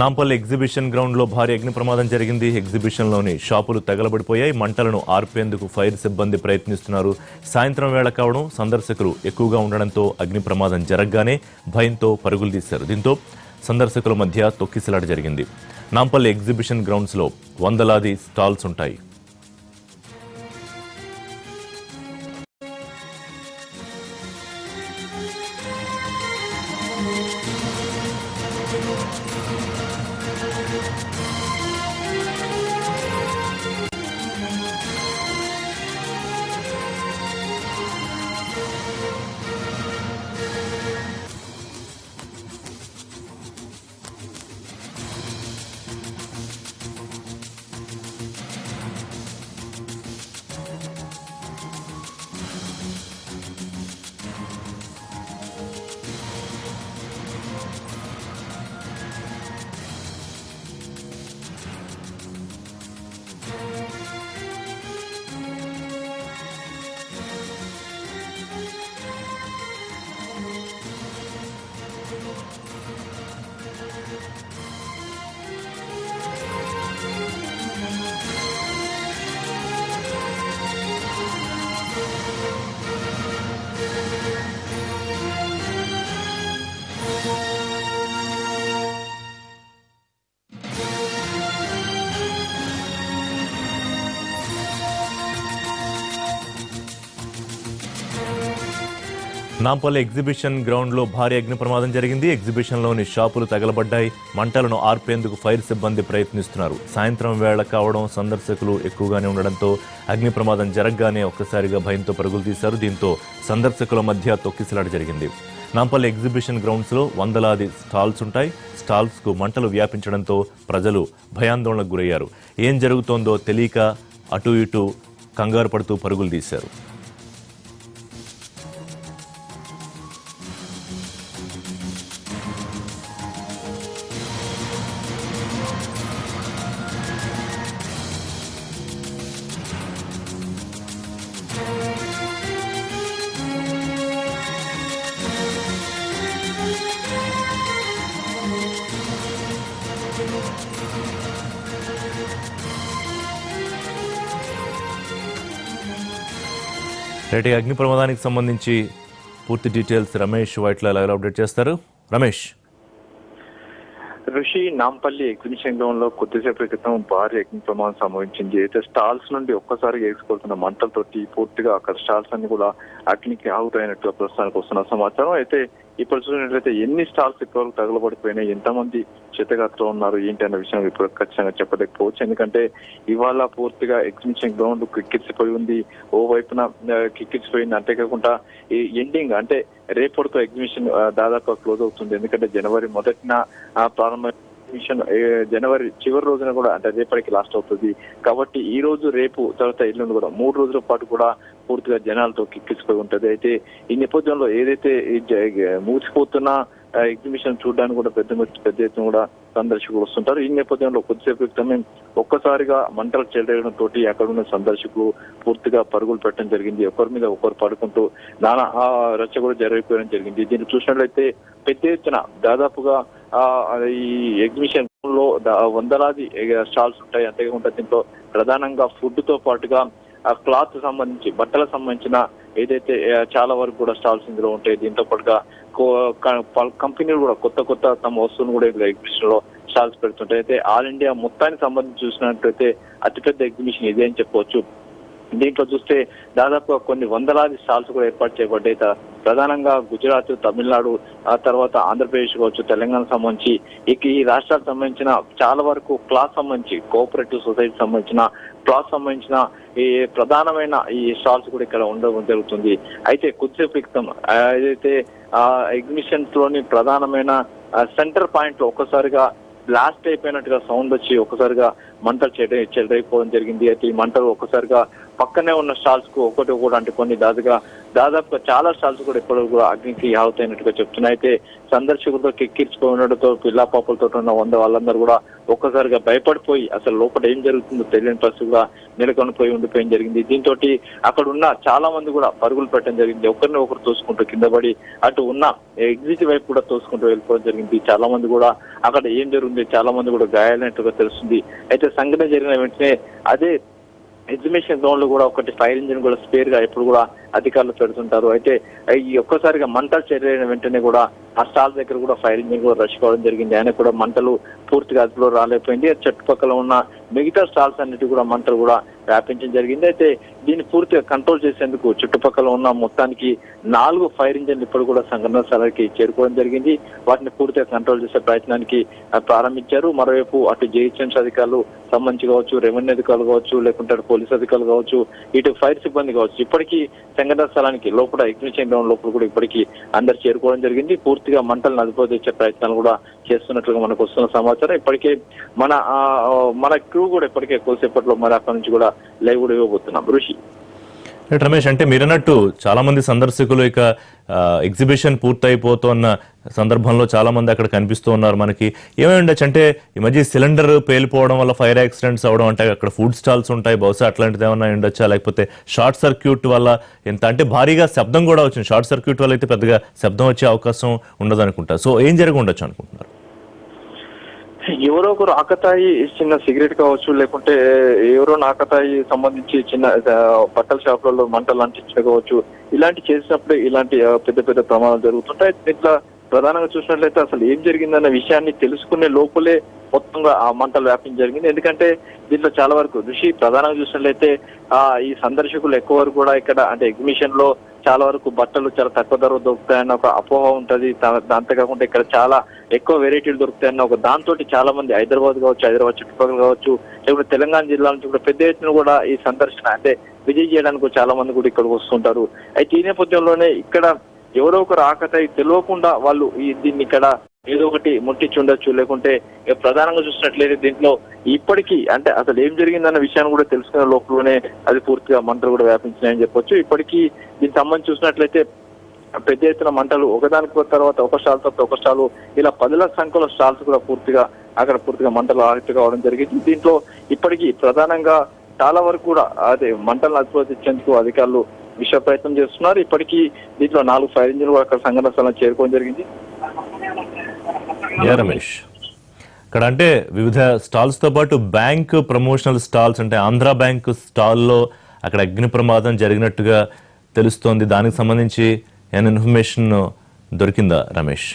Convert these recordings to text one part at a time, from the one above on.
Nampally exhibition గ్రౌండ్లో భారీ అగ్ని ప్రమాదం జరిగింది. ఎగ్జిబిషన్లోని షాపులు తగలబడిపోయాయి. మంటలను ఆర్పేందుకు ఫైర్ సిబ్బంది ప్రయత్నిస్తున్నారు. సాయంత్రం వేళ కావడం సందర్శకులు ఎక్కువగా ఉండడంతో అగ్ని ప్రమాదం జరగగానే భయంతో పరుగులు తీశారు. దీంతో సందర్శకుల మధ్య తొక్కిసలాట జరిగింది. నాంపల్లి ఎగ్జిబిషన్ గ్రౌండ్స్లో వందలాది స్టాల్స్ ఉంటాయి. నాంపల్లి ఎగ్జిబిషన్ గ్రౌండ్లో భారీ అగ్ని ప్రమాదం జరిగింది. ఎగ్జిబిషన్లోని షాపులు తగలబడ్డాయి. మంటలను ఆర్పేందుకు ఫైర్ సిబ్బంది ప్రయత్నిస్తున్నారు. సాయంత్రం వేళ కావడం సందర్శకులు ఎక్కువగానే ఉండడంతో అగ్ని ప్రమాదం జరగగానే ఒక్కసారిగా భయంతో పరుగులు తీశారు. దీంతో సందర్శకుల మధ్య తొక్కిసలాట జరిగింది. నాంపల్లి ఎగ్జిబిషన్ గ్రౌండ్స్లో వందలాది స్టాల్స్ ఉంటాయి. స్టాల్స్కు మంటలు వ్యాపించడంతో ప్రజలు భయాందోళనకు గురయ్యారు. ఏం జరుగుతోందో తెలియక అటు ఇటు కంగారు పడుతూ పరుగులు తీశారు. రేటి అగ్ని ప్రమాదానికి సంబంధించి పూర్తి details Ramesh Vaitla live update చేస్తారు. రమేష్. ఋషి నాంపల్లి ఎగ్జిబిషన్లో కొద్దిసేపటి క్రితం భారీ అగ్ని ప్రమాదం సంభవించింది. అయితే స్టాల్స్ నుండి ఒక్కసారి ఎగుసుకొస్తున్న మంటలతోటి పూర్తిగా అక్కడ స్టాల్స్ అన్ని కూడా అగ్నికి ఆగుతాయినట్టుగా ప్రస్తుతానికి వస్తున్న సమాచారం. అయితే ఇప్పుడు చూసినట్లయితే ఎన్ని స్టాల్స్ ఇప్పటివరకు తగలబడిపోయినాయి ఎంతమంది క్షతగాత్రం ఉన్నారు ఏంటి అన్న విషయం ఇప్పుడు ఖచ్చితంగా చెప్పలేకపోవచ్చు ఎందుకంటే ఇవాళ పూర్తిగా ఎగ్జిబిషన్ గ్రౌండ్ కిక్కిరిసిపోయి ఉంది. ఓ వైపున ఆ, కిక్కిరిసిపోయింది. అంతేకాకుండా ఈ ఎండింగ్ అంటే రేపటితో ఎగ్జిబిషన్ దాదాపు క్లోజ్ అవుతుంది. ఎందుకంటే జనవరి మొదటిన ప్రారంభం ప్రారంభ ఎగ్జిబిషన్ జనవరి చివరి రోజున కూడా అంటే రేపటికి లాస్ట్ అవుతుంది. కాబట్టి ఈ రోజు రేపు తర్వాత ఎల్లుండి కూడా మూడు రోజుల పాటు కూడా పూర్తిగా జనాలతో కిక్కిసిపోయి ఉంటది. అయితే ఈ నేపథ్యంలో ఏదైతే ఈ ఎగ్జిబిషన్ చూడడానికి కూడా పెద్ద పెద్ద ఎత్తున కూడా సందర్శకులు వస్తుంటారు. ఈ నేపథ్యంలో కొద్దిసేపు క్రితమే ఒక్కసారిగా మంటలు చెలరేయడంతో తోటి అక్కడ ఉన్న సందర్శకులు పూర్తిగా పరుగులు పెట్టడం జరిగింది. ఒకరి మీద ఒకరు పడుకుంటూ నానా రచ్చ కూడా జరిగిపోవడం జరిగింది. దీన్ని చూసినట్లయితే పెద్ద ఎత్తున దాదాపుగా ఈ ఎగ్జిబిషన్లో వందలాది స్టాల్స్ ఉంటాయి. అంతేకాకుండా దీంట్లో ప్రధానంగా ఫుడ్తో పాటుగా ఆ క్లాత్ సంబంధించి బట్టలకు సంబంధించిన ఏదైతే చాలా వరకు కూడా స్టాల్స్ ఇందులో ఉంటాయి. దీంతో పాటుగా కంపెనీలు కూడా కొత్త కొత్త తమ వస్తువులు కూడా ఇక్కడ ఎగ్జిబిషన్లో స్టాల్స్ పెడుతుంటాయి. అయితే ఆల్ ఇండియా మొత్తానికి సంబంధించి చూసినట్లయితే అతిపెద్ద ఎగ్జిబిషన్ ఇదే అని చెప్పవచ్చు. దీంట్లో చూస్తే దాదాపు కొన్ని వందలాది స్టాల్స్ కూడా ఏర్పాటు చేయబడ్డాయి. ప్రధానంగా గుజరాత్ తమిళనాడు ఆ తర్వాత ఆంధ్రప్రదేశ్ కావచ్చు తెలంగాణ సంబంధించి ఇక ఈ రాష్ట్రాలకు సంబంధించిన చాలా వరకు క్లాస్ సంబంధించి కోఆపరేటివ్ సొసైటీ సంబంధించిన క్లాస్ సంబంధించిన ఈ ప్రధానమైన ఈ స్టాల్స్ కూడా ఇక్కడ ఉండడం జరుగుతుంది. అయితే కొద్దిసేపు క్రితం ఏదైతే ఆ ఎగ్జిబిషన్స్లోని ప్రధానమైన సెంటర్ పాయింట్లో ఒక్కసారిగా బ్లాస్ట్ అయిపోయినట్టుగా సౌండ్ వచ్చి ఒక్కసారిగా మంటలు చెడ చెలరైపోవడం జరిగింది. అయితే ఈ మంటలు ఒక్కసారిగా పక్కనే ఉన్న స్టాల్స్కు ఒకటి ఒకటి అంటుకొని దాదాపుగా దాదాపుగా చాలా స్టాల్స్ కూడా ఇప్పుడు కూడా అగ్నికి ఆవుతాయినట్టుగా చెప్తున్నాయి. అయితే సందర్శకులతో కిక్కిర్చుకొని పిల్లా పిల్ల పాపలతో ఉన్న వంద వాళ్ళందరూ కూడా ఒక్కసారిగా భయపడిపోయి అసలు లోపల ఏం జరుగుతుందో తెలియని పరిస్థితిగా నెలకొని పోయి ఉండిపోయింది జరిగింది. దీంతో అక్కడ ఉన్న చాలా మంది కూడా పరుగులు పెట్టడం జరిగింది. ఒకరిని ఒకరు తోసుకుంటూ కింద పడి అటు ఉన్న ఎగ్జిట్ వైపు కూడా తోసుకుంటూ వెళ్ళిపోవడం జరిగింది. చాలా మంది కూడా అక్కడ ఏం జరుగుతుంది చాలా మంది కూడా గాయాలైనట్టుగా తెలుస్తుంది. అయితే సంఘటన జరిగిన వెంటనే అదే ఎగ్జిబిషన్ గ్రౌండ్లో కూడా ఒకటి ఫైర్ ఇంజిన్ కూడా స్పేర్గా ఎప్పుడు కూడా అధికారులు పెడుతుంటారు. అయితే ఈ ఒక్కసారిగా మంటలు చెరిగిన వెంటనే కూడా ఆ స్టాల్ దగ్గర కూడా ఫైర్ ఇంజిన్ కూడా రష్ కావడం జరిగింది. ఆయన కూడా మంటలు పూర్తిగా అదుపులో రాలేకపోయింది. చుట్టుపక్కల ఉన్న మిగతా స్టాల్స్ అన్నిటి కూడా మంటలు కూడా వ్యాపించడం జరిగింది. అయితే దీన్ని పూర్తిగా కంట్రోల్ చేసేందుకు చుట్టుపక్కల ఉన్న మొత్తానికి నాలుగు ఫైర్ ఇంజిన్లు ఇప్పుడు కూడా సంఘటన స్థలానికి చేరుకోవడం జరిగింది. వాటిని పూర్తిగా కంట్రోల్ చేసే ప్రయత్నానికి ప్రారంభించారు. మరోవైపు అటు జేహెచ్ఎంసీ అధికారులు సంబంధించి కావచ్చు రెవెన్యూ అధికారులు కావచ్చు లేకుంటే పోలీస్ అధికారులు కావచ్చు ఇటు ఫైర్ సిబ్బంది కావచ్చు ఇప్పటికీ సంఘటన స్థలానికి లోపల ఎగ్జిబిషన్ గ్రౌండ్ లోపల కూడా ఇప్పటికీ అందరు చేరుకోవడం జరిగింది. పూర్తిగా మంటలను అదుపు తెచ్చే ప్రయత్నాలు కూడా చేస్తున్నట్లుగా మనకు వస్తున్న సమాచారం. ఇప్పటికే మన ఆ, మన క్రూ కూడా ఇప్పటికే కొద్దిసేపట్లో మరి అక్కడి నుంచి కూడా లైవ్ కూడా ఇవ్వబోతున్నాం. ఋషి. రమేష్ అంటే మీరన్నట్టు చాలా మంది సందర్శకులు ఇక ఎగ్జిబిషన్ పూర్తయిపోతున్న సందర్భంలో చాలా మంది అక్కడ కనిపిస్తూ ఉన్నారు మనకి. ఏమై ఉండొచ్చు? అంటే ఈ మధ్య సిలిండర్ పేలిపోవడం వల్ల ఫైర్ యాక్సిడెంట్స్ అవడం అంటే అక్కడ ఫుడ్ స్టాల్స్ ఉంటాయి బహుశా అట్లాంటిది ఏమైనా ఉండొచ్చా? లేకపోతే షార్ట్ సర్క్యూట్ వల్ల ఎంత? అంటే భారీగా శబ్దం కూడా వచ్చింది. షార్ట్ సర్క్యూట్ వల్ల అయితే పెద్దగా శబ్దం వచ్చే అవకాశం ఉండదు అనుకుంటా సో ఏం జరిగి ఉండొచ్చు అనుకుంటున్నారు ఎవరో ఒకరు ఆకతాయి చిన్న సిగరెట్ కావచ్చు లేకుంటే ఎవరో నాకతాయి సంబంధించి చిన్న బట్టల షాపులలో మంటలు అంటించడం కావచ్చు ఇలాంటి చేసినప్పుడు ఇలాంటి పెద్ద పెద్ద ప్రమాదాలు జరుగుతుంటాయి. దీంట్లో ప్రధానంగా చూసినట్లయితే అసలు ఏం జరిగిందన్న విషయాన్ని తెలుసుకునే లోపలే మొత్తంగా ఆ మంటలు వ్యాపించి జరిగింది. ఎందుకంటే దీంట్లో చాలా వరకు ఋషి ప్రధానంగా చూసినట్లయితే ఆ ఈ సందర్శకులు ఎక్కువ వరకు కూడా ఇక్కడ అంటే ఎగ్జిబిషన్లో చాలా వరకు బట్టలు చాలా తక్కువ ధర దొరుకుతాయన్న ఒక అపోహ ఉంటది. దా- అంతేకాకుండా ఇక్కడ చాలా ఎక్కువ వెరైటీలు దొరుకుతాయన్న ఒక దాంతో చాలా మంది హైదరాబాద్ కావచ్చు హైదరాబాద్ చుట్టుపక్కల కావచ్చు లేకపోతే తెలంగాణ జిల్లా నుంచి కూడా పెద్ద ఎత్తున కూడా ఈ సందర్శన అంటే విజిట్ చేయడానికి చాలా మంది కూడా ఇక్కడికి వస్తుంటారు. అయితే ఈ నేపథ్యంలోనే ఇక్కడ ఎవరో ఒకరు ఆకతాయి తెలియకుండా వాళ్ళు ఈ దీన్ని ఇక్కడ ఏదో ఒకటి ముట్టించుండొచ్చు లేకుంటే ప్రధానంగా చూసినట్లయితే దీంట్లో ఇప్పటికీ అంటే అసలు ఏం జరిగిందన్న విషయాన్ని కూడా తెలుసుకునే లోపలనే అది పూర్తిగా మంటలు కూడా వ్యాపించినాయని చెప్పొచ్చు. ఇప్పటికీ దీనికి సంబంధించి చూసినట్లయితే పెద్ద ఎత్తున మంటలు ఒకదానికి తర్వాత ఒక స్టాల్ తర్వాత ఒక స్టాల్ ఇలా పదుల సంఖ్యలో స్టాల్స్ కూడా పూర్తిగా అక్కడ పూర్తిగా మంటలు ఆరిట్టు కావడం జరిగింది. దీంట్లో ఇప్పటికీ ప్రధానంగా చాలా వరకు కూడా అదే మంటలను అదుపులో తెచ్చేందుకు అధికారులు విషయ ప్రయత్నం చేస్తున్నారు. ఇప్పటికీ దీంట్లో నాలుగు ఫైర్ ఇంజిన్లు కూడా అక్కడ సంఘటన స్థలం చేరుకోవడం జరిగింది. రమేష్. ఇక్కడ అంటే వివిధ స్టాల్స్తో పాటు బ్యాంక్ ప్రమోషనల్ స్టాల్స్ అంటే ఆంధ్ర బ్యాంక్ స్టాల్లో అక్కడ అగ్ని ప్రమాదం జరిగినట్టుగా తెలుస్తోంది. దానికి సంబంధించి ఏమైనా ఇన్ఫర్మేషన్ దొరికిందా రమేష్?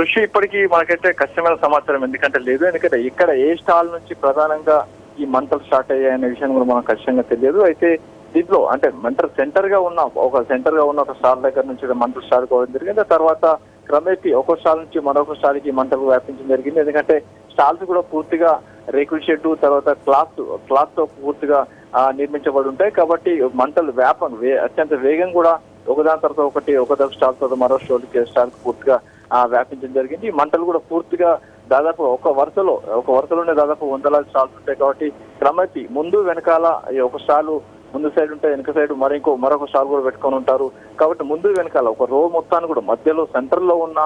ఋషి ఇప్పటికీ మనకైతే కష్టమైన సమాచారం ఎందుకంటే లేదు. ఎందుకంటే ఇక్కడ ఏ స్టాల్ నుంచి ప్రధానంగా ఈ మంటలు స్టార్ట్ అయ్యాయనే విషయం కూడా మనకు ఖచ్చితంగా తెలియదు. అయితే దీంట్లో అంటే మంటలు సెంటర్గా ఉన్న ఒక సెంటర్గా ఉన్న ఒక స్టాల్ దగ్గర నుంచి మంటలు స్టార్ట్ కావడం జరిగింది. తర్వాత క్రమేపీ ఒక స్టాల్ నుంచి మరొక స్టాల్కి మంటలు వ్యాపించడం జరిగింది. ఎందుకంటే స్టాల్స్ కూడా పూర్తిగా రేకుల షెడ్ తర్వాత క్లాత్ క్లాత్తో పూర్తిగా నిర్మించబడి ఉంటాయి. కాబట్టి మంటలు వ్యాపం వే- అత్యంత వేగం కూడా ఒకదాని తర్వాత ఒకటి ఒకదాని స్టాల్ తర్వాత మరో స్టాల్ స్టాల్ పూర్తిగా వ్యాపించడం జరిగింది. ఈ మంటలు కూడా పూర్తిగా దాదాపు ఒక వరుసలో ఒక వరుసలోనే దాదాపు వందలాది స్టాల్స్ ఉంటాయి కాబట్టి క్రమతి ముందు వెనకాల ఈ ఒక స్టాల్ ముందు సైడ్ ఉంటే వెనక సైడ్ మరి ఇంకో మరొక స్టాల్ కూడా పెట్టుకొని ఉంటారు. కాబట్టి ముందు వెనకాల ఒక రో మొత్తాన్ని కూడా మధ్యలో సెంటర్లో ఉన్న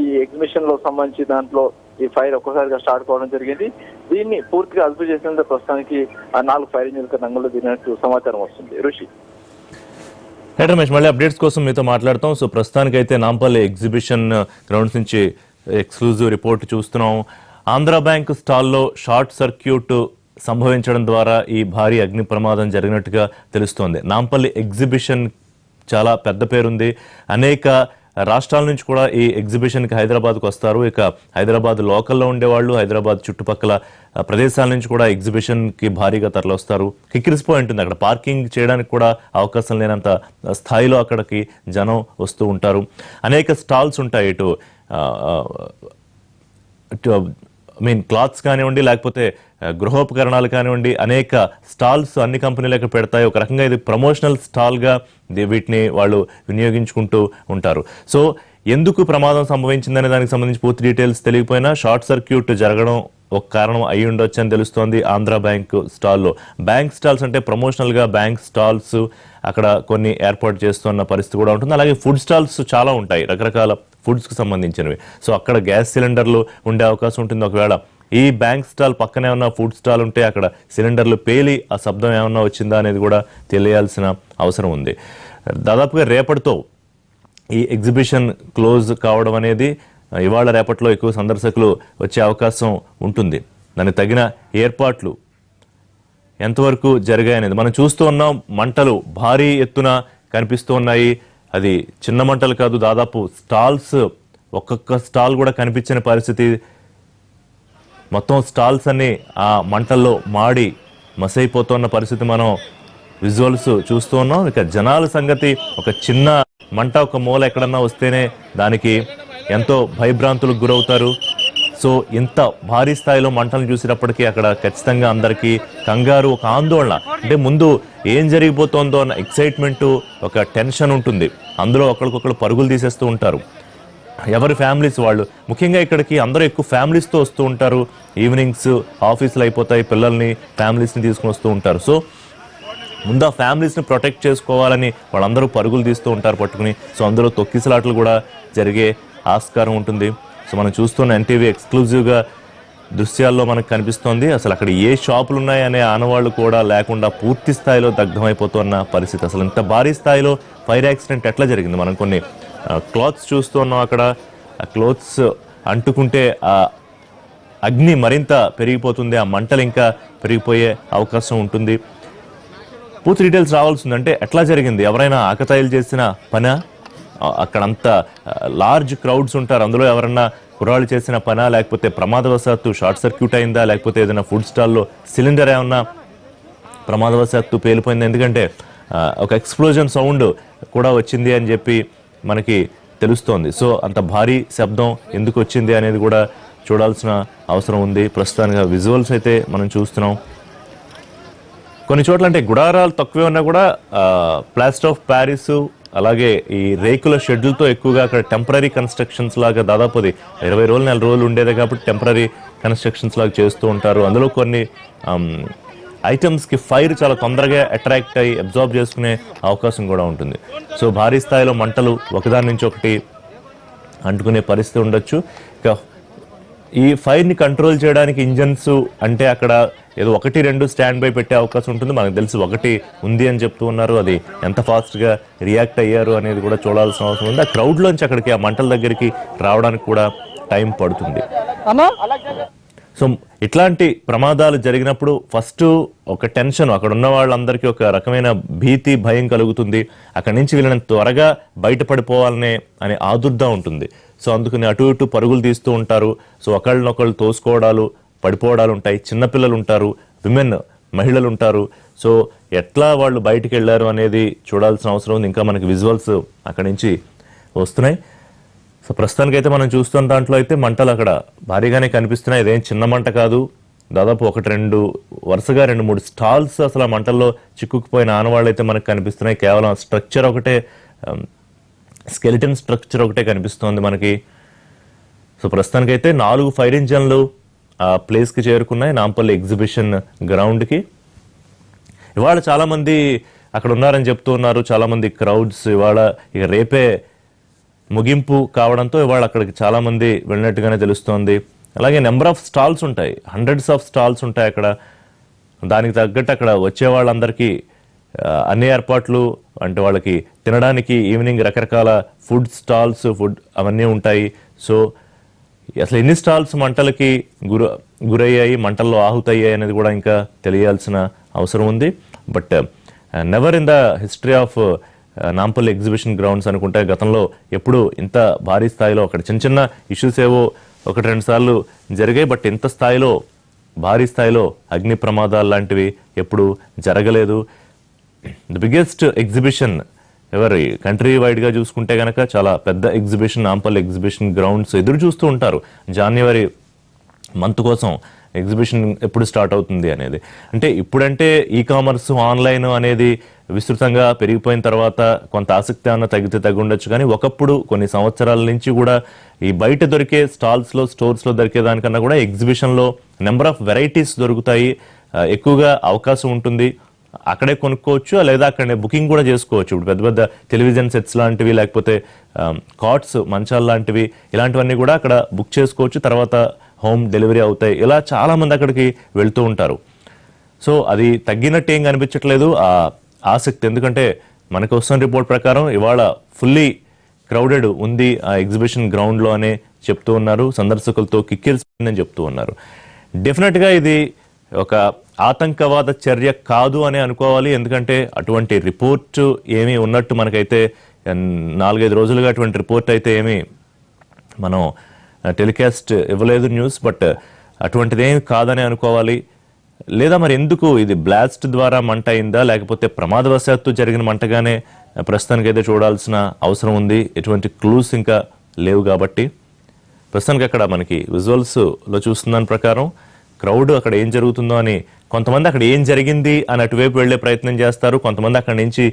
ఈ ఎగ్జిబిషన్లో సంబంధించి దాంట్లో ఈ ఫైర్ ఒక్కసారిగా స్టార్ట్ కావడం జరిగింది. దీన్ని పూర్తిగా అదుపు చేసినందుకు ప్రస్తుతానికి ఆ నాలుగు ఫైర్ ఇంజిన్ల రంగంలో దిగినట్టు సమాచారం వస్తుంది. ఋషి రైట్ రమేష్ మళ్ళీ అప్డేట్స్ కోసం మీతో మాట్లాడతాం. సో ప్రస్తుతానికైతే నాంపల్లి ఎగ్జిబిషన్ గ్రౌండ్స్ నుంచి ఎక్స్క్లూజివ్ రిపోర్ట్ చూస్తున్నాం. ఆంధ్ర బ్యాంక్ స్టాల్లో షార్ట్ సర్క్యూట్ సంభవించడం ద్వారా ఈ భారీ అగ్ని ప్రమాదం జరిగినట్టుగా తెలుస్తోంది. నాంపల్లి ఎగ్జిబిషన్ చాలా పెద్ద పేరుంది. అనేక రాష్ట్రాల నుంచి కూడా ఈ ఎగ్జిబిషన్కి హైదరాబాద్కు వస్తారు. ఇక హైదరాబాద్ లోకల్లో ఉండేవాళ్ళు హైదరాబాద్ చుట్టుపక్కల ప్రదేశాల నుంచి కూడా ఎగ్జిబిషన్కి భారీగా తరలిస్తారు కిక్కిరిసిపోయి ఉంటుంది అక్కడ. పార్కింగ్ చేయడానికి కూడా అవకాశం లేనంత స్థాయిలో అక్కడికి జనం వస్తూ ఉంటారు. అనేక స్టాల్స్ ఉంటాయి ఇటు ఐ మీన్ క్లాత్స్ కానివ్వండి లేకపోతే గృహోపకరణాలు కానివ్వండి అనేక స్టాల్స్ అన్ని కంపెనీలు ఇక్కడ పెడతాయి. ఒక రకంగా ఇది ప్రమోషనల్ స్టాల్గా వీటిని వాళ్ళు వినియోగించుకుంటూ ఉంటారు. సో ఎందుకు ప్రమాదం సంభవించిందనే దానికి సంబంధించి పూర్తి డీటెయిల్స్ తెలియకపోయినా షార్ట్ సర్క్యూట్ జరగడం ఒక కారణం అయి ఉండొచ్చు అని తెలుస్తోంది ఆంధ్ర బ్యాంక్ స్టాల్లో. బ్యాంక్ స్టాల్స్ అంటే ప్రమోషనల్గా బ్యాంక్ స్టాల్స్ అక్కడ కొన్ని ఏర్పాటు చేస్తున్న పరిస్థితి కూడా ఉంటుంది. అలాగే ఫుడ్ స్టాల్స్ చాలా ఉంటాయి రకరకాల ఫుడ్స్కి సంబంధించినవి. సో అక్కడ గ్యాస్ సిలిండర్లు ఉండే అవకాశం ఉంటుంది. ఒకవేళ ఈ బ్యాంక్ స్టాల్ పక్కనే ఉన్న ఫుడ్ స్టాల్ ఉంటే అక్కడ సిలిండర్లు పేలి ఆ శబ్దం ఏమన్నా వచ్చిందా అనేది కూడా తెలియాల్సిన అవసరం ఉంది. దాదాపుగా రేపటితో ఈ ఎగ్జిబిషన్ క్లోజ్ కావడం అనేది ఇవాళ రేపట్లో ఎక్కువ సందర్శకులు వచ్చే అవకాశం ఉంటుంది. దానికి తగిన ఏర్పాట్లు ఎంతవరకు జరిగాయనేది. మనం చూస్తూ ఉన్నాం మంటలు భారీ ఎత్తున కనిపిస్తూ ఉన్నాయి. అది చిన్న మంటలు కాదు దాదాపు స్టాల్స్ ఒక్కొక్క స్టాల్ కూడా కనిపించని పరిస్థితి మొత్తం స్టాల్స్ అన్ని ఆ మంటల్లో మాడి మసైపోతున్న పరిస్థితి మనం విజువల్స్ చూస్తూ ఉన్నాం. ఇక జనాల సంగతి ఒక చిన్న మంట ఒక మూల ఎక్కడన్నా వస్తేనే దానికి ఎంతో భయభ్రాంతులకు గురవుతారు. సో ఇంత భారీ స్థాయిలో మంటలు చూసినప్పటికీ అక్కడ ఖచ్చితంగా అందరికీ కంగారు ఒక ఆందోళన. అంటే ముందు ఏం జరిగిపోతుందో అన్న ఎక్సైట్మెంటు ఒక టెన్షన్ ఉంటుంది. అందులో ఒకరికొకరు పరుగులు తీసేస్తూ ఉంటారు. ఎవరి ఫ్యామిలీస్ వాళ్ళు? ముఖ్యంగా ఇక్కడికి అందరూ ఎక్కువ ఫ్యామిలీస్తో వస్తూ ఉంటారు. ఈవినింగ్స్ ఆఫీసులు అయిపోతాయి పిల్లల్ని ఫ్యామిలీస్ని తీసుకుని వస్తూ ఉంటారు. సో ముందు ఆ ఫ్యామిలీస్ని ప్రొటెక్ట్ చేసుకోవాలని వాళ్ళందరూ పరుగులు తీస్తూ ఉంటారు పట్టుకుని. సో అందులో తొక్కిసలాట్లు కూడా జరిగే ఆస్కారం ఉంటుంది. సో మనం చూస్తున్న ఎన్టీవీ ఎక్స్క్లూజివ్గా దృశ్యాల్లో మనకు కనిపిస్తోంది. అసలు అక్కడ ఏ షాపులు ఉన్నాయి అనే ఆనవాళ్ళు కూడా లేకుండా పూర్తి స్థాయిలో దగ్ధమైపోతున్న పరిస్థితి. అసలు ఇంత భారీ స్థాయిలో ఫైర్ యాక్సిడెంట్ ఎట్లా జరిగింది? మనం కొన్ని క్లాత్స్ చూస్తూ ఉన్నాం అక్కడ. ఆ క్లోత్స్ అంటుకుంటే ఆ అగ్ని మరింత పెరిగిపోతుంది ఆ మంటలు ఇంకా పెరిగిపోయే అవకాశం ఉంటుంది. పూర్తి డీటెయిల్స్ రావాల్సిందంటే ఎట్లా జరిగింది? ఎవరైనా ఆకతాయిలు చేసిన పనా? ఆ, అక్కడంత లార్జ్ క్రౌడ్స్ ఉంటారు. అందులో ఎవరన్నా కుర్రాళ్ళు చేసిన పనా? లేకపోతే ప్రమాదవశాత్తు షార్ట్ సర్క్యూట్ అయిందా? లేకపోతే ఏదైనా ఫుడ్ స్టాల్లో సిలిండర్ ఏమన్నా ప్రమాదవశాత్తు పేలిపోయింది? ఎందుకంటే ఒక ఎక్స్ప్లోజన్ సౌండ్ కూడా వచ్చింది అని చెప్పి మనకి తెలుస్తోంది. సో అంత భారీ శబ్దం ఎందుకు వచ్చింది అనేది కూడా చూడాల్సిన అవసరం ఉంది. ప్రస్తుతానికి విజువల్స్ అయితే మనం చూస్తున్నాం. కొన్ని చోట్ల అంటే గుడారాలు తక్కువే ఉన్నా కూడా ప్లాస్టర్ ఆఫ్ ప్యారిస్ అలాగే ఈ రేకుల షెడ్యూల్తో ఎక్కువగా అక్కడ టెంపరీ కన్స్ట్రక్షన్స్ లాగా దాదాపు అది ఇరవై రోజులు నెల రోజులు ఉండేదే కాబట్టి టెంపరీ కన్స్ట్రక్షన్స్ లాగా చేస్తూ ఉంటారు. అందులో కొన్ని ఐటమ్స్కి ఫైర్ చాలా తొందరగా అట్రాక్ట్ అయ్యి అబ్జార్బ్ చేసుకునే అవకాశం కూడా ఉంటుంది. సో భారీ స్థాయిలో మంటలు ఒకదాని నుంచి ఒకటి అంటుకునే పరిస్థితి ఉండొచ్చు. ఇక ఈ ఫైర్ని కంట్రోల్ చేయడానికి ఇంజన్స్ అంటే అక్కడ ఏదో ఒకటి రెండు స్టాండ్ బై పెట్టే అవకాశం ఉంటుంది. మనకు తెలిసి ఒకటి ఉంది అని చెప్తూ ఉన్నారు. అది ఎంత ఫాస్ట్గా రియాక్ట్ అయ్యారు అనేది కూడా చూడాల్సిన అవసరం ఉంది. ఆ క్రౌడ్లోంచి అక్కడికి ఆ మంటల దగ్గరికి రావడానికి కూడా టైం పడుతుంది. సో ఇట్లాంటి ప్రమాదాలు జరిగినప్పుడు ఫస్ట్ ఒక టెన్షన్ అక్కడ ఉన్న వాళ్ళందరికీ ఒక రకమైన భీతి భయం కలుగుతుంది. అక్కడి నుంచి వీళ్ళని త్వరగా బయటపడిపోవాలనే అనే ఆదుర్దా ఉంటుంది. సో అందుకని అటు ఇటు పరుగులు తీస్తూ ఉంటారు. సో ఒకళ్ళనొకళ్ళు తోసుకోవడాలు పడిపోవడాలు ఉంటాయి. చిన్నపిల్లలు ఉంటారు విమెన్ మహిళలు ఉంటారు. సో ఎట్లా వాళ్ళు బయటికి వెళ్ళారు అనేది చూడాల్సిన అవసరం ఉంది. ఇంకా మనకి విజువల్స్ అక్కడి నుంచి వస్తున్నాయి. సో ప్రస్తుతానికైతే మనం చూస్తున్న దాంట్లో అయితే మంటలు అక్కడ భారీగానే కనిపిస్తున్నాయి. ఇదేం చిన్న మంట కాదు. దాదాపు ఒకటి రెండు వరుసగా రెండు మూడు స్టాల్స్ అసలు ఆ మంటల్లో చిక్కుకుపోయిన ఆనవాళ్ళు అయితే మనకు కనిపిస్తున్నాయి. కేవలం స్ట్రక్చర్ ఒకటే స్కెలిటన్ స్ట్రక్చర్ ఒకటే కనిపిస్తోంది మనకి. సో ప్రస్తుతానికైతే నాలుగు ఫైర్ ఇంజన్లు ఆ ప్లేస్కి చేరుకున్నాయి. నాంపల్లి ఎగ్జిబిషన్ గ్రౌండ్కి. ఇవాళ చాలామంది అక్కడ ఉన్నారని చెప్తూ ఉన్నారు. చాలామంది క్రౌడ్స్ ఇవాళ ఇక రేపే ముగింపు కావడంతో ఇవాళ అక్కడికి చాలామంది వెళ్ళినట్టుగానే తెలుస్తోంది. అలాగే నెంబర్ ఆఫ్ స్టాల్స్ ఉంటాయి. హండ్రెడ్స్ ఆఫ్ స్టాల్స్ ఉంటాయి అక్కడ. దానికి తగ్గట్టు అక్కడ వచ్చే వాళ్ళందరికీ అన్ని ఏర్పాట్లు అంటే వాళ్ళకి తినడానికి ఈవినింగ్ రకరకాల ఫుడ్ స్టాల్స్ ఫుడ్ అవన్నీ ఉంటాయి. సో అసలు ఎన్ని స్టాల్స్ మంటలకి గుర గురయ్యాయి మంటల్లో ఆహుతయ్యాయి అనేది కూడా ఇంకా తెలియాల్సిన అవసరం ఉంది. But never in the history of Nampally exhibition grounds అనుకుంటే గతంలో ఎప్పుడు ఇంత భారీ స్థాయిలో అక్కడ చిన్న చిన్న ఇష్యూస్ ఏవో ఒకటి రెండు సార్లు జరిగాయి. బట్ ఇంత స్థాయిలో భారీ స్థాయిలో అగ్ని ప్రమాదాలు లాంటివి ఎప్పుడు జరగలేదు. The biggest exhibition ever country వైడ్గా చూసుకుంటే కనుక చాలా పెద్ద ఎగ్జిబిషన్ నాంపల్లి ఎగ్జిబిషన్ గ్రౌండ్స్ ఎదురు చూస్తూ ఉంటారు. జనవరి మంత్ కోసం ఎగ్జిబిషన్ ఎప్పుడు స్టార్ట్ అవుతుంది అనేది. అంటే ఇప్పుడంటే ఈ కామర్స్ ఆన్లైన్ అనేది విస్తృతంగా పెరిగిపోయిన తర్వాత కొంత ఆసక్తి అన్న తగ్గితే తగ్గుండొచ్చు. కానీ ఒకప్పుడు కొన్ని సంవత్సరాల నుంచి కూడా ఈ బయట దొరికే స్టాల్స్లో స్టోర్స్లో దొరికే దానికన్నా కూడా ఎగ్జిబిషన్లో నెంబర్ ఆఫ్ వెరైటీస్ దొరుకుతాయి. ఎక్కువగా అవకాశం ఉంటుంది. అక్కడే కొనుక్కోవచ్చు లేదా అక్కడనే బుకింగ్ కూడా చేసుకోవచ్చు. ఇప్పుడు పెద్ద పెద్ద టెలివిజన్ సెట్స్ లాంటివి లేకపోతే కాట్స్ మంచాలు లాంటివి ఇలాంటివన్నీ కూడా అక్కడ బుక్ చేసుకోవచ్చు. తర్వాత హోమ్ డెలివరీ అవుతాయి. ఇలా చాలామంది అక్కడికి వెళ్తూ ఉంటారు. సో అది తగ్గినట్టు ఏం కనిపించట్లేదు. ఆ ఆసక్తి. ఎందుకంటే మనకు వస్తున్న రిపోర్ట్ ప్రకారం ఇవాళ ఫుల్లీ క్రౌడెడ్ ఉంది ఆ ఎగ్జిబిషన్ గ్రౌండ్లో అనే చెప్తూ ఉన్నారు. సందర్శకులతో కిక్కిరిసిందని చెప్తూ ఉన్నారు. డెఫినెట్గా ఇది ఒక ఆతంకవాద చర్య కాదు అని అనుకోవాలి. ఎందుకంటే అటువంటి రిపోర్ట్ ఏమీ ఉన్నట్టు మనకైతే నాలుగైదు రోజులుగా అటువంటి రిపోర్ట్ అయితే ఏమీ మనం టెలికాస్ట్ ఇవ్వలేదు న్యూస్. బట్ అటువంటిది ఏమి కాదని అనుకోవాలి. లేదా మరి ఎందుకు ఇది బ్లాస్ట్ ద్వారా మంట అయిందా? లేకపోతే ప్రమాదవశాత్తు జరిగిన మంటగానే ప్రస్తుతానికి అయితే చూడాల్సిన అవసరం ఉంది. ఎటువంటి క్లూస్ ఇంకా లేవు కాబట్టి. ప్రస్తుతానికి అక్కడ మనకి విజువల్స్లో చూస్తున్నాను చూస్తున్న దాని ప్రకారం క్రౌడ్ అక్కడ ఏం జరుగుతుందో అని కొంతమంది అక్కడ ఏం జరిగింది అని అటువైపు వెళ్ళే ప్రయత్నం చేస్తారు. కొంతమంది అక్కడి నుంచి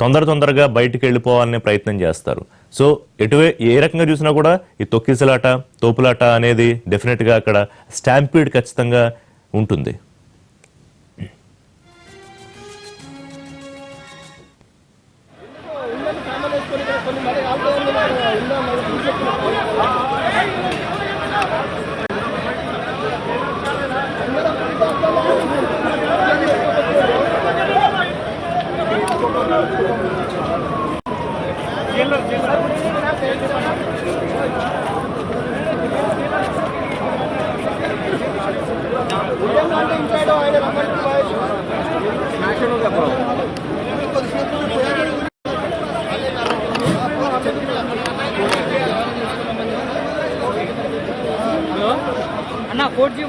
తొందర తొందరగా బయటికి వెళ్ళిపోవాలనే ప్రయత్నం చేస్తారు. సో ఎటువే ఏ రకంగా చూసినా కూడా ఈ తొక్కిసలాట తోపులాట అనేది డెఫినెట్గా అక్కడ స్టాంపీడ్ ఖచ్చితంగా ఉంటుంది.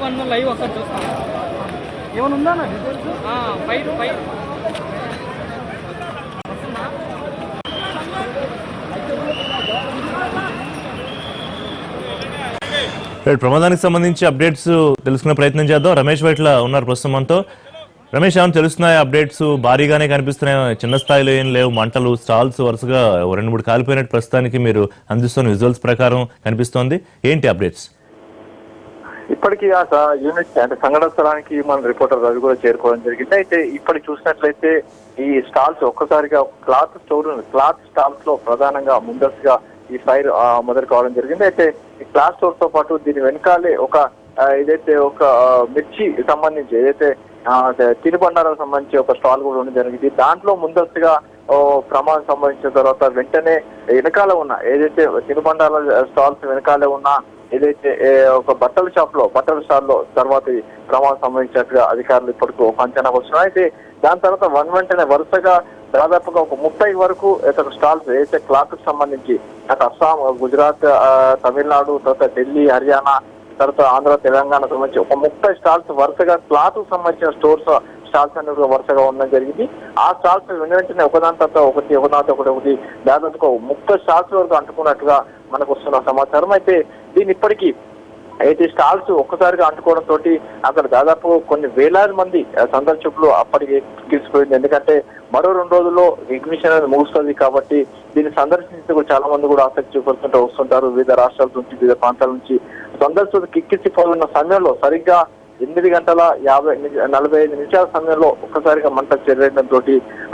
వన్ లైవ్ ఒకసారి చూస్తాను ఏమైనా ఉందా డీటెయిల్స్ ఫైవ్ ఫైవ్ ప్రమాదానికి సంబంధించి అప్డేట్స్ తెలుసుకునే ప్రయత్నం చేద్దాం. రమేష్ వైట్ల ఉన్నారు ప్రస్తుతం మనతో. రమేష్ ఏమైనా తెలుస్తున్నాయి? అప్డేట్స్ భారీగానే కనిపిస్తున్నాయి. చిన్న స్థాయిలో ఏం లేవు. మంటలు స్టాల్స్ వరుసగా ఓ రెండు మూడు కాలిపోయినట్టు ప్రస్తుతానికి మీరు అందిస్తున్న విజువల్స్ ప్రకారం కనిపిస్తోంది. ఏంటి అప్డేట్స్? ఇప్పటికీ ఆ యూనిట్ అంటే సంఘటన స్థలానికి మన రిపోర్టర్ రవి కూడా చేరుకోవడం జరిగింది. అయితే ఇప్పటికి చూసినట్లయితే ఈ స్టాల్స్ ఒక్కసారిగా క్లాత్ స్టోర్ క్లాత్ స్టాల్స్లో ప్రధానంగా ముందస్తుగా ఈ ఫైర్ మొదలు కావడం జరిగింది. అయితే ఈ క్లాత్ స్టోర్తో పాటు దీని వెనకాలే ఒక ఏదైతే ఒక మిర్చి సంబంధించి ఏదైతే ఆ, తినుబండారాలకు సంబంధించి ఒక స్టాల్ కూడా ఉండడం జరిగింది. దాంట్లో ముందస్తుగా ప్రమాదం సంబంధించిన తర్వాత వెంటనే వెనకాల ఉన్న ఏదైతే తినుబండారాల స్టాల్స్ వెనకాలే ఉన్న ఏదైతే ఒక బట్టల షాప్లో బట్టల షాప్లో తర్వాత ప్రమాదం సంబంధించినట్టుగా అధికారులు ఇప్పటికీ ఒక అంచనా వస్తున్నారు. అయితే దాని తర్వాత వన్ వెంటనే వరుసగా దాదాపుగా ఒక ముప్పై వరకు ఇతర స్టాల్స్ ఏదైతే క్లాత్కు సంబంధించి అటు అస్సాం గుజరాత్ తమిళనాడు తర్వాత ఢిల్లీ హర్యానా తర్వాత ఆంధ్ర తెలంగాణ సంబంధించి ఒక ముప్పై స్టాల్స్ వరుసగా క్లాత్కు సంబంధించిన స్టోర్స్ స్టాల్స్ అనేవి వరుసగా ఉండడం జరిగింది. ఆ స్టాల్స్ వెంటనే ఒకదాని తర్వాత ఒకటి ఒకదాని ఒకటి ఒకటి దాదాపుగా ముప్పై స్టాల్స్ వరకు అంటుకున్నట్టుగా మనకు వస్తున్న సమాచారం. అయితే దీని ఇప్పటికీ అయితే స్టాల్స్ ఒక్కసారిగా అంటుకోవడం తోటి అక్కడ దాదాపు కొన్ని వేలాది మంది సందర్శకులు అప్పటికి తీసుకుపోయింది ఎందుకంటే మరో రెండు రోజుల్లో ఎగ్జిబిషన్ అనేది ముగుస్తుంది కాబట్టి దీన్ని సందర్శించే కూడా చాలా మంది కూడా ఆసక్తి చూపుతుంటూ వస్తుంటారు. వివిధ రాష్ట్రాల నుంచి వివిధ ప్రాంతాల నుంచి సందర్శకులు కిక్కిసిపోతున్న సమయంలో సరిగ్గా ఎనిమిది గంటల యాభై ని- నలభై ఐదు నిమిషాల సమయంలో ఒక్కసారిగా మంట చెలరేయడంతో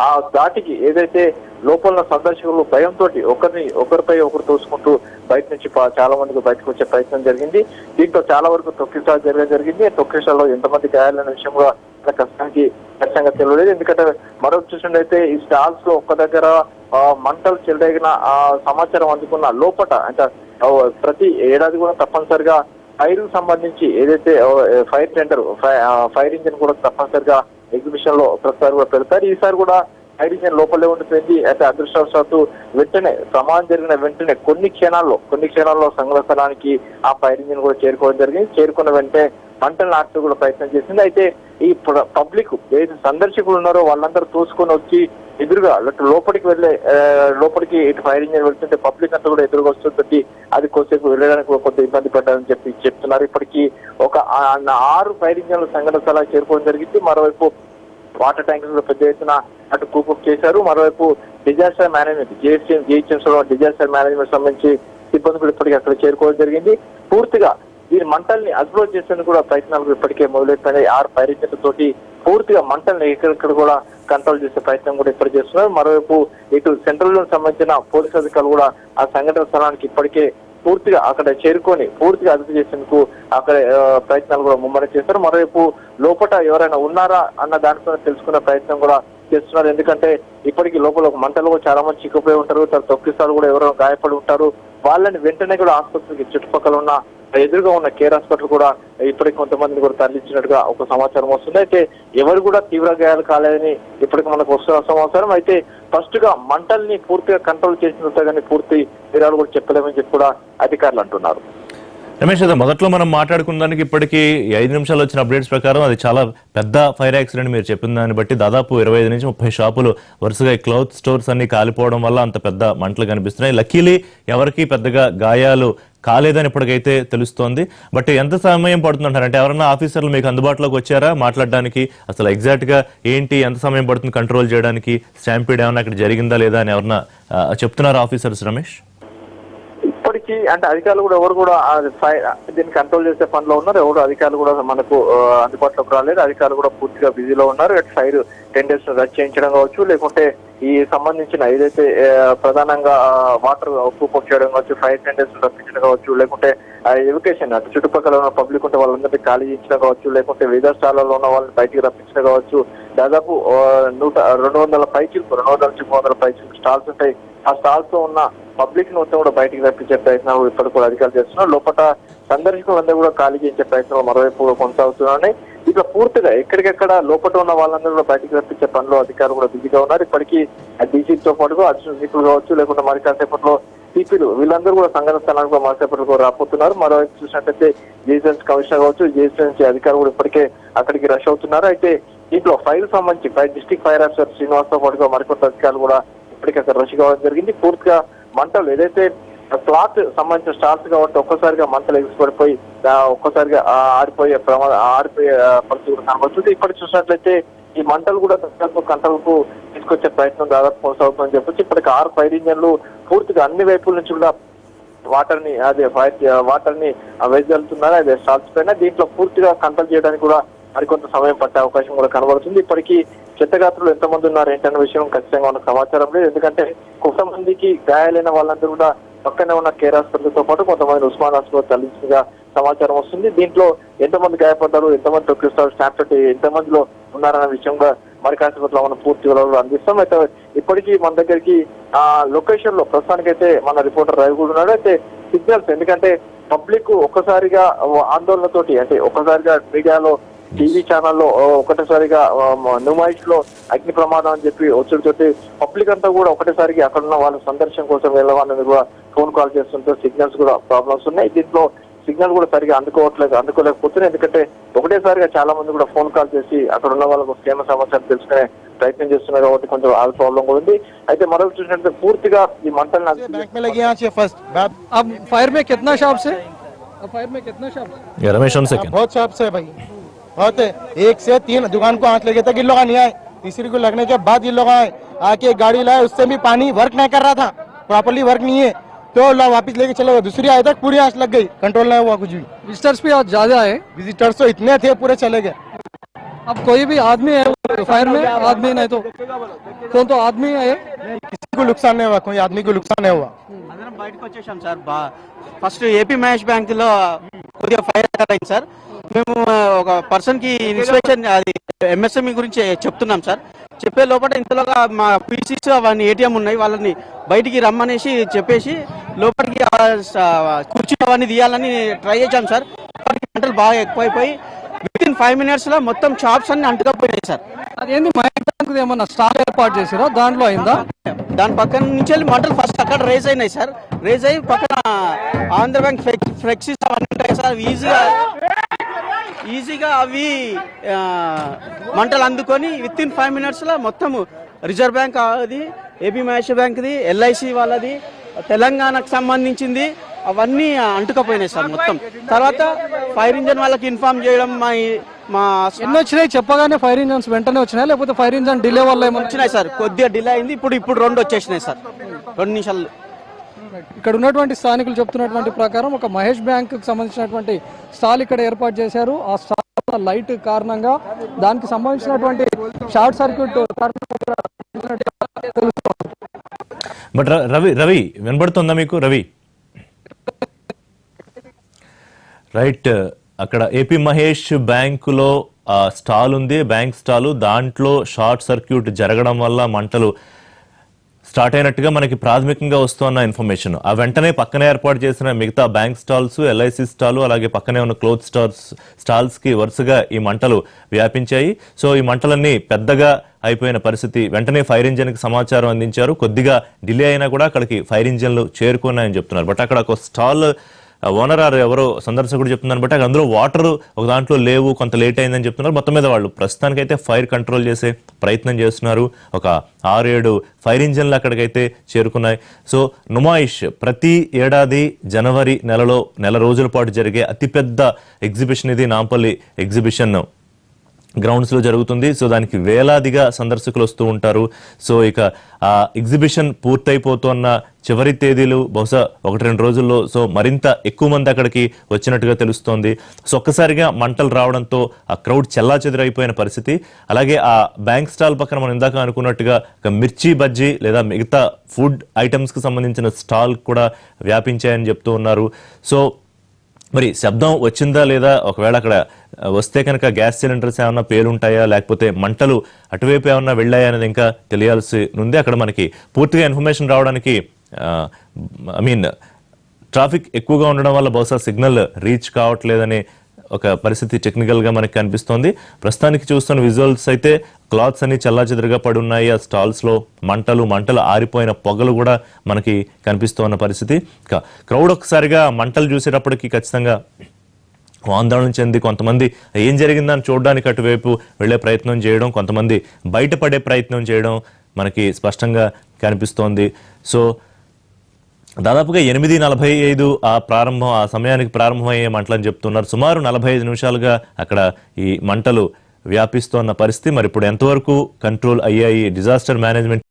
ఆ దాటికి ఏదైతే లోపల సందర్శకులు భయంతో ఒకరిని ఒకరిపై ఒకరు తోసుకుంటూ బయట నుంచి చాలా మందికి బయటకు వచ్చే ప్రయత్నం జరిగింది. దీంతో చాలా వరకు తొక్కిసాలు జరగడం జరిగింది. తొక్కిసాల్లో ఎంతమంది గాయాలన్న విషయం కూడా కష్టానికి ఖచ్చితంగా తెలియలేదు. ఎందుకంటే మరొక చూసినట్టయితే ఈ స్టాల్స్లో ఒక్క దగ్గర మంటలు చెలరేగిన ఆ సమాచారం అందుకున్న లోపట అంటే ప్రతి ఏడాది కూడా తప్పనిసరిగా ఫైర్ సంబంధించి ఏదైతే ఫైర్ టెండర్ ఫైర్ ఇంజిన్ కూడా తప్పనిసరిగా ఎగ్జిబిషన్లో ప్రతిసారి కూడా పెడతారు. ఈసారి కూడా ఫైర్ ఇంజిన్ లోపలే ఉండిపోయింది. అయితే అదృష్టవశాత్తు వెంటనే ప్రమాదం జరిగిన వెంటనే కొన్ని క్షణాల్లో కొన్ని క్షణాల్లో సంఘటన స్థలానికి ఆ ఫైర్ ఇంజిన్ కూడా చేరుకోవడం జరిగింది. చేరుకున్న వెంటనే మంటలు నాటు కూడా ప్రయత్నం చేసింది. అయితే ఈ పబ్లిక్ ఏదైతే సందర్శకులు ఉన్నారో వాళ్ళందరూ తోసుకొని వచ్చి ఎదురుగా అటు లోపలికి వెళ్ళే లోపలికి ఇటు ఫైర్ ఇంజిన్ వెళ్తుంటే పబ్లిక్ అంతా కూడా ఎదురుగా వస్తుంటే అది కొద్దిసేపు వెళ్ళడానికి కొంత ఇబ్బంది పడ్డారని చెప్పి చెప్తున్నారు. ఇప్పటికీ ఒక ఆరు ఫైర్ ఇంజిన్లు సంఘటన స్థలానికి చేరుకోవడం జరిగింది. మరోవైపు వాటర్ ట్యాంకర్లు పెద్ద ఎత్తున అటు కూపప్ చేశారు. మరోవైపు డిజాస్టర్ మేనేజ్మెంట్ జిహెచ్ఎం జిహెచ్ఎంస్లో డిజాస్టర్ మేనేజ్మెంట్ సంబంధించి సిబ్బంది కూడా ఇప్పటికీ అక్కడ చేరుకోవడం జరిగింది. పూర్తిగా దీని మంటల్ని అదుపులో చేసేందుకు కూడా ప్రయత్నాలు ఇప్పటికే మొదలెట్టినాయి ఆరు ఫైర్ పూర్తిగా మంటల్ని ఎక్కడెక్కడ కూడా కంట్రోల్ చేసే ప్రయత్నం కూడా ఇప్పుడు చేస్తున్నారు. మరోవైపు ఇటు సెంట్రల్లో సంబంధించిన పోలీస్ అధికారులు కూడా ఆ సంఘటన స్థలానికి ఇప్పటికే పూర్తిగా అక్కడ చేరుకొని పూర్తిగా అదుపు చేసేందుకు అక్కడ ప్రయత్నాలు కూడా ముమ్మరం చేస్తారు మరోవైపు లోపల ఎవరైనా ఉన్నారా అన్న దానిపైన తెలుసుకునే ప్రయత్నం కూడా చేస్తున్నారు. ఎందుకంటే ఇప్పటికీ లోపల ఒక మంటలు కూడా చాలా మంది చిక్కుపోయి ఉంటారు. తన తొక్కిస్తారు కూడా ఎవరో గాయపడి ఉంటారు. వాళ్ళని వెంటనే కూడా ఆసుపత్రికి చుట్టుపక్కల ఉన్న ఎదురుగా ఉన్న కేర్ హాస్పిటల్ కూడా ఇప్పటికి కొంతమందిని కూడా తరలించినట్టుగా ఒక సమాచారం వస్తుంది. అయితే ఎవరు కూడా తీవ్ర గాయాలు కాలేదని ఇప్పటికి మనకు వస్తున్న సమాచారం. అయితే ఫస్ట్గా మంటల్ని పూర్తిగా కంట్రోల్ చేసినట్టు కానీ పూర్తి వివరాలు కూడా చెప్పలేమని చెప్పి కూడా అధికారులు అంటున్నారు. రమేష్ అదే మొదట్లో మనం మాట్లాడుకున్న దానికి ఇప్పటికీ ఐదు నిమిషాలు వచ్చిన అప్డేట్స్ ప్రకారం అది చాలా పెద్ద ఫైర్ యాక్సిడెంట్ మీరు చెప్పిన దాన్ని బట్టి దాదాపు ఇరవై ఐదు నుంచి ముప్పై షాపులు వరుసగా క్లౌత్ స్టోర్స్ అన్ని కాలిపోవడం వల్ల అంత పెద్ద మంటలు కనిపిస్తున్నాయి. లక్కీలీ ఎవరికి పెద్దగా గాయాలు కాలేదని ఇప్పటికైతే తెలుస్తోంది. బట్ ఎంత సమయం పడుతుందంటారు? అంటే ఎవరైనా ఆఫీసర్లు మీకు అందుబాటులోకి వచ్చారా? మాట్లాడడానికి అసలు ఎగ్జాక్ట్గా ఏంటి? ఎంత సమయం పడుతుంది? కంట్రోల్ చేయడానికి స్టాంపీడ్ ఏమైనా అక్కడ జరిగిందా లేదా అని ఎవరన్నా చెప్తున్నారు చెప్తున్నారా ఆఫీసర్స్ రమేష్? దీనికి అంటే అధికారులు కూడా ఎవరు కూడా దీన్ని కంట్రోల్ చేసే పనిలో ఉన్నారు. ఎవరు అధికారులు కూడా మనకు అందుబాటులోకి రాలేదు. అధికారులు కూడా పూర్తిగా బిజీలో ఉన్నారు. అటు సైడ్ టెండర్స్ రద్దు చేయించడం కావచ్చు లేకుంటే ఈ సంబంధించిన ఏదైతే ప్రధానంగా వాటర్ కూపప్ చేయడం కావచ్చు ఫైర్ టెండర్స్ రప్పించడం కావచ్చు లేకుంటే ఎడ్యుకేషన్ అటు చుట్టుపక్కల ఉన్న పబ్లిక్ ఉంటే వాళ్ళందరినీ ఖాళీ చేయించడం కావచ్చు లేకుంటే వివిధ ఉన్న వాళ్ళని బయటికి రప్పించడం కావచ్చు. దాదాపు నూట రెండు వందల పైచిలకు రెండు వందల నుంచి మూడు వందల పైచిలకు స్టాల్స్ ఉంటాయి. ఆ స్టాల్స్లో ఉన్న పబ్లిక్ని మొత్తం కూడా బయటికి రప్పించే ప్రయత్నాలు ఇప్పటికి కూడా అధికారులు చేస్తున్నారు. లోపల సందర్శకులందరూ కూడా ఖాళీ చేసే ప్రయత్నాలు మరోవైపు కూడా కొనసాగుతున్నాయి. ఇట్లా పూర్తిగా ఎక్కడికెక్కడ లోపల ఉన్న వాళ్ళందరూ కూడా బయటికి రప్పించే పనిలో అధికారులు కూడా బిజీగా ఉన్నారు. ఇప్పటికీ డీసీతో పాటుగా అడిషనల్ డీసీలు కావచ్చు లేకుంటే మరి కాసేపట్లో సిపిలు వీళ్ళందరూ కూడా సంఘటన స్థలానికి కూడా మరిసేపట్లో రాబోతున్నారు. మరోవైపు చూసినట్టయితే జిహెచ్ఎంసీ కమిషనర్ కావచ్చు జిహెచ్ఎంసీ అధికారులు కూడా ఇప్పటికే అక్కడికి రష్ అవుతున్నారు. అయితే దీంట్లో ఫైర్ సంబంధించి ఫైర్ డిస్టిక్ ఫైర్ ఆఫీసర్ శ్రీనివాస్తో పాటుగా మరికొంత అధికారులు కూడా ఇప్పటికే అక్కడ రష్ కావడం జరిగింది. పూర్తిగా మంటలు ఏదైతే క్లాత్ సంబంధించిన స్టార్స్ కాబట్టి ఒక్కసారిగా మంటలు ఎగిసిపడిపోయి ఒక్కసారిగా ఆరిపోయే ప్రమాద ఆరిపోయే పరిస్థితి కూడా కనబడుతుంది. ఇప్పటి చూసినట్లయితే ఈ మంటలు కూడా దాదాపు కంట్రోల్కు తీసుకొచ్చే ప్రయత్నం దాదాపు కొనసాగుతుందని చెప్పొచ్చు. ఇప్పటికి ఆరు ఫైర్ ఇంజన్లు పూర్తిగా అన్ని వైపుల నుంచి కూడా వాటర్ని అదే ఫైర్ వాటర్ని వెదజల్లుతున్నారు. అదే స్టాల్స్ పైన దీంట్లో పూర్తిగా కంట్రోల్ చేయడానికి కూడా మరికొంత సమయం పట్టే అవకాశం కూడా కనబడుతుంది. ఇప్పటికీ చెత్తగాత్రులు ఎంతమంది ఉన్నారు ఏంటన్న విషయం ఖచ్చితంగా ఉన్న సమాచారం లేదు. ఎందుకంటే కొంతమందికి గాయాలైన వాళ్ళందరూ కూడా పక్కనే ఉన్న కేర్ హాస్పిటల్తో పాటు కొంతమంది ఉస్మాన్ హాస్పిటల్ తరలించినగా సమాచారం వస్తుంది. దీంట్లో ఎంతమంది గాయపడ్డారు ఎంతమంది తొక్కిస్తారు స్టాప్ ఎంతమందిలో ఉన్నారన్న విషయం కూడా మరి కాసేపట్లో మనం పూర్తి వివరాలు అందిస్తాం. అయితే ఇప్పటికీ మన దగ్గరికి ఆ లొకేషన్లో ప్రస్తుతానికైతే మన రిపోర్టర్ రవి కూడా ఉన్నాడు. అయితే సిగ్నల్స్ ఎందుకంటే పబ్లిక్ ఒక్కసారిగా ఆందోళనతోటి అంటే ఒక్కసారిగా మీడియాలో టీవీ ఛానల్లో ఒకటేసారిగా నుమాయిష్ లో అగ్ని ప్రమాదం అని చెప్పి వచ్చుడితోటి పబ్లిక్ అంతా కూడా ఒకటేసారిగా అక్కడ ఉన్న వాళ్ళ సందర్శన కోసం వెళ్ళవాలని కూడా ఫోన్ కాల్ చేస్తుంటే సిగ్నల్స్ కూడా ప్రాబ్లమ్స్ ఉన్నాయి దీంట్లో సిగ్నల్ కూడా సరిగా అందుకోవట్లేదు అందుకోలేకపోతున్నాయి ఎందుకంటే ఒకటేసారిగా చాలా మంది కూడా ఫోన్ కాల్ చేసి అక్కడ ఉన్న వాళ్ళకు క్షేమ సమాచారం తెలుసుకునే ప్రయత్నం చేస్తున్నారు కాబట్టి కొంచెం ఆ ప్రాబ్లం కూడా ఉంది అయితే మరొకటి చూసినట్లయితే పూర్తిగా ఈ మంటలను అదుపు बैंक में लगी यहाँ से फर्स्ट बात अब फायर में कितना शॉप्स है अब फायर में कितना शॉप्स రమేష్ వన్ సెకండ్ बहुत शॉप्स है भाई बहुत है एक से तीन दुकान को आंच लगे तक इन लोग नहीं आए तीसरी को लगने के बाद ये लोग आए आके एक गाड़ी लाए उससे भी पानी वर्क नहीं कर रहा था प्रॉपरली वर्क नहीं है तो ला वापस लेके चले गए दूसरी आए तक पूरी आंच लग गई कंट्रोल नहीं हुआ कुछ भी विजिटर्स भी आज ज्यादा है विजिटर्स तो इतने थे पूरे चले गए अब कोई भी आदमी है फायर में आदमी नहीं तो कौन तो आदमी है किसी को नुकसान नहीं हुआ कोई आदमी को नुकसान नहीं हुआ అందరం బయటకు వచ్చేసాం సార్ బా ఫస్ట్ ఏపీ మహేష్ బ్యాంక్ లో కొద్దిగా ఫైర్ అయింది సార్ మేము ఒక పర్సన్కి ఇన్స్పెక్షన్ అది ఎంఎస్ఎంఈ గురించి చెప్తున్నాం సార్. చెప్పే లోపల ఇంతలోగా మా పీసీస్ అవన్నీ ఏటీఎం ఉన్నాయి వాళ్ళని బయటికి రమ్మనేసి చెప్పేసి లోపలికి కుర్చీ అవన్నీ తీయాలని ట్రై చేశాం సార్. గంటలు బాగా ఎక్కువైపోయి విత్ ఇన్ ఫైవ్ మినిట్స్లో మొత్తం షాప్స్ అన్ని అంటుకపోయినాయి సార్. అదేంది బ్యాంక్ ఏమన్నా స్టాల్ ఏర్పాటు చేసిరా దాంట్లో అయిందా? దాని పక్కన నుంచి వెళ్ళి మంటలు ఫస్ట్ అక్కడ రేజ్ అయినాయి సార్. రేజ్ అయ్యి పక్కన ఆంధ్ర బ్యాంక్ ఫ్లెక్సీస్ అవన్నీ ఉంటాయి సార్. ఈజీగా ఈజీగా అవి మంటలు అందుకొని విత్ ఇన్ ఫైవ్ మినిట్స్లో మొత్తం రిజర్వ్ బ్యాంక్ అది ఏపీ మహేష్ బ్యాంక్ది ఎల్ఐసి వాళ్ళది తెలంగాణకు సంబంధించింది అవన్నీ అంటుకపోయినాయి సార్ మొత్తం. తర్వాత ఫైర్ ఇంజన్ వాళ్ళకి ఇన్ఫార్మ్ చేయడం మా మా ఎన్ని వచ్చినాయి? చెప్పగానే ఫైర్ ఇంజన్స్ వెంటనే వచ్చినాయి? లేకపోతే ఫైర్ ఇంజన్ డిలే వల్ల ఏమన్నా వచ్చినాయి సార్. కొద్దిగా డిలే అయింది. ఇప్పుడు ఇప్పుడు రెండు వచ్చేసినాయి సార్. రెండు నిమిషాలు ఇక్కడ ఉన్నటువంటి స్థానికులు చెప్తున్నటువంటి ప్రకారం ఒక మహేష్ బ్యాంక్ సంబంధించినటువంటి స్టాల్ ఇక్కడ ఏర్పాటు చేశారు. ఆ స్టాల్ లైట్ కారణంగా దానికి సంబంధించినటువంటి short circuit but Ravi Ravi వినబడుతుందా మీకు? రవి. రైట్ అక్కడ ఏపీ మహేష్ బ్యాంకులో స్టాల్ ఉంది. బ్యాంక్ స్టాలు దాంట్లో షార్ట్ సర్క్యూట్ జరగడం వల్ల మంటలు స్టార్ట్ అయినట్టుగా మనకి ప్రాథమికంగా వస్తున్న ఇన్ఫర్మేషన్. ఆ వెంటనే పక్కనే ఏర్పాటు చేసిన మిగతా బ్యాంక్ స్టాల్స్ ఎల్ఐసి స్టాల్ అలాగే పక్కనే ఉన్న క్లోత్ స్టాల్స్ స్టాల్స్కి వరుసగా ఈ మంటలు వ్యాపించాయి. సో ఈ మంటలన్నీ పెద్దగా అయిపోయిన పరిస్థితి. వెంటనే ఫైర్ ఇంజిన్కి సమాచారం అందించారు. కొద్దిగా డిలే అయినా కూడా అక్కడికి ఫైర్ ఇంజిన్లు చేరుకున్నాయని చెప్తున్నారు. బట్ అక్కడ ఒక స్టాల్ ఓనర్ ఆర్ ఎవరో సందర్శకుడు చెప్తున్నారు బట్టి అక్కడ అందులో వాటర్ ఒక దాంట్లో లేవు కొంత లేట్ అయిందని చెప్తున్నారు. మొత్తం మీద వాళ్ళు ప్రస్తుతానికైతే ఫైర్ కంట్రోల్ చేసే ప్రయత్నం చేస్తున్నారు. ఒక ఆరు ఏడు ఫైర్ ఇంజన్లు అక్కడికైతే చేరుకున్నాయి. సో నుమాయిష్ ప్రతి ఏడాది జనవరి నెలలో నెల రోజుల పాటు జరిగే అతిపెద్ద ఎగ్జిబిషన్ ఇది నాంపల్లి ఎగ్జిబిషన్. గ్రౌండ్స్లో జరుగుతుంది. సో దానికి వేలాదిగా సందర్శకులు వస్తూ ఉంటారు. సో ఇక ఆ ఎగ్జిబిషన్ పూర్తయిపోతున్న చివరి తేదీలు బహుశా ఒకటి రెండు రోజుల్లో సో మరింత ఎక్కువ మంది అక్కడికి వచ్చినట్టుగా తెలుస్తోంది. సో ఒక్కసారిగా మంటలు రావడంతో ఆ క్రౌడ్ చెల్లా చెదురైపోయిన పరిస్థితి. అలాగే ఆ బ్యాంక్ స్టాల్ పక్కన మనం ఇందాక అనుకున్నట్టుగా ఒక మిర్చి బజ్జీ లేదా మిగతా ఫుడ్ ఐటమ్స్కి సంబంధించిన స్టాల్ కూడా వ్యాపించాయని చెప్తూ ఉన్నారు. సో మరి శబ్దం వచ్చిందా లేదా? ఒకవేళ అక్కడ వస్తే కనుక గ్యాస్ సిలిండర్స్ ఏమన్నా పేలుంటాయా లేకపోతే మంటలు అటువైపు ఏమన్నా వెళ్ళాయా అనేది ఇంకా తెలియాల్సి ఉంది. అక్కడ మనకి పూర్తిగా ఇన్ఫర్మేషన్ రావడానికి ఐ మీన్ ట్రాఫిక్ ఎక్కువగా ఉండడం వల్ల బహుశా సిగ్నల్ రీచ్ కావట్లేదనే ఒక పరిస్థితి టెక్నికల్గా మనకి కనిపిస్తోంది. ప్రస్తుతానికి చూస్తున్న విజువల్స్ అయితే క్లాత్స్ అన్ని చల్లాచెదురుగా పడి ఉన్నాయి ఆ స్టాల్స్లో మంటలు మంటలు ఆరిపోయిన పొగలు కూడా మనకి కనిపిస్తున్న పరిస్థితి. క్రౌడ్ ఒకసారిగా మంటలు చూసేటప్పటికి ఖచ్చితంగా ఆందోళన చెంది కొంతమంది ఏం జరిగిందని చూడడానికి అటువైపు వెళ్ళే ప్రయత్నం చేయడం కొంతమంది బయటపడే ప్రయత్నం చేయడం మనకి స్పష్టంగా కనిపిస్తోంది. సో దాదాపుగా ఎనిమిది నలభై ఐదు ఆ ప్రారంభం ఆ సమయానికి ప్రారంభమయ్యే మంటలని చెప్తున్నారు. సుమారు నలభై ఐదు నిమిషాలుగా అక్కడ ఈ మంటలు వ్యాపిస్తోన్న పరిస్థితి. మరి ఇప్పుడు ఎంతవరకు కంట్రోల్ అయ్యాయి? Disaster management